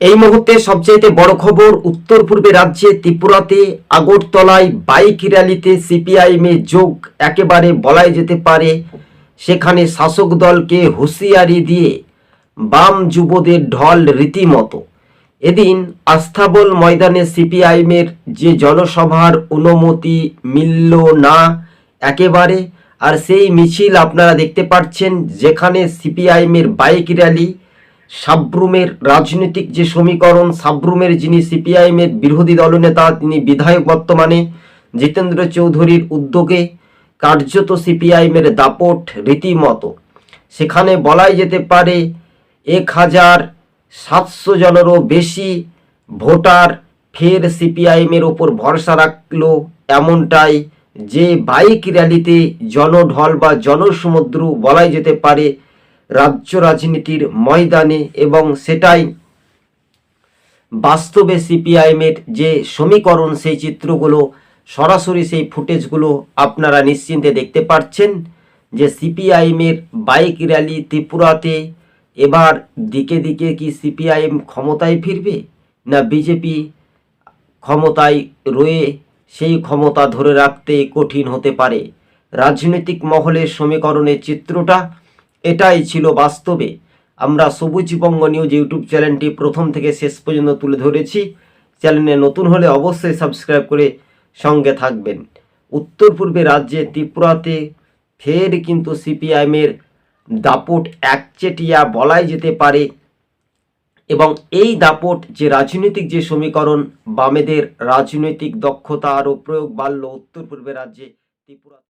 এই মুহূর্তে সবচাইতে বড় খবর, উত্তর পূর্বে রাজ্যে ত্রিপুরাতে আগরতলায় বাইক র্যালিতে সিপিআইএমে যোগ একেবারে বলাই যেতে পারে। সেখানে শাসক দলকে হুঁশিয়ারি দিয়ে বাম যুবদের ঢল রীতিমতো। এদিন আস্থাবল ময়দানে সিপিআইএমের যে জনসভার অনুমতি মিলল না একেবারে, আর সেই মিছিল আপনারা দেখতে পাচ্ছেন, যেখানে সিপিআইএমের বাইক র্যালি সাবরুমের রাজনৈতিক যে সমীকরণ, সাব্রুমের যিনি সিপিআইএমের বিরোধী দলনেতা তিনি বিধায়ক বর্তমানে জিতেন্দ্র চৌধুরীর উদ্যোগে কার্যত সিপিআইএমের দাপট রীতিমতো। সেখানে বলাই যেতে পারে, এক হাজার সাতশো জনেরও বেশি ভোটার ফের সিপিআইএমের ওপর ভরসা রাখল এমনটাই যে বাইক র্যালিতে জনঢল বা জনসমুদ্র বলাই যেতে পারে রাজ্য রাজনীতির ময়দানে এবং সেটাই বাস্তবে সিপিআইএমের যে সমীকরণ, সেই চিত্রগুলো, সরাসরি সেই ফুটেজগুলো আপনারা নিশ্চিন্তে দেখতে পাচ্ছেন যে সিপিআইএমের বাইক র্যালি ত্রিপুরাতে এবার দিকে দিকে কি সিপিআইএম ক্ষমতায় ফিরবে না বিজেপি ক্ষমতায় রয়ে সেই ক্ষমতা ধরে রাখতে কঠিন হতে পারে? রাজনৈতিক মহলের সমীকরণের চিত্রটা এটাই ছিল বাস্তবে। আমরা সবুজবঙ্গ নিউজ ইউটিউব চ্যানেলটি প্রথম থেকে শেষ পর্যন্ত তুলে ধরেছি। চ্যানেলে নতুন হলে অবশ্যই সাবস্ক্রাইব করে সঙ্গে থাকবেন। উত্তর পূর্বে রাজ্যে ত্রিপুরাতে ফের কিন্তু সিপিআইএমের দাপট একচেটিয়া বলাই যেতে পারে এবং এই দাপট যে রাজনৈতিক যে সমীকরণ, বামেদের রাজনৈতিক দক্ষতা আরও প্রয়োগ বাড়ল উত্তর পূর্বে রাজ্যে ত্রিপুরা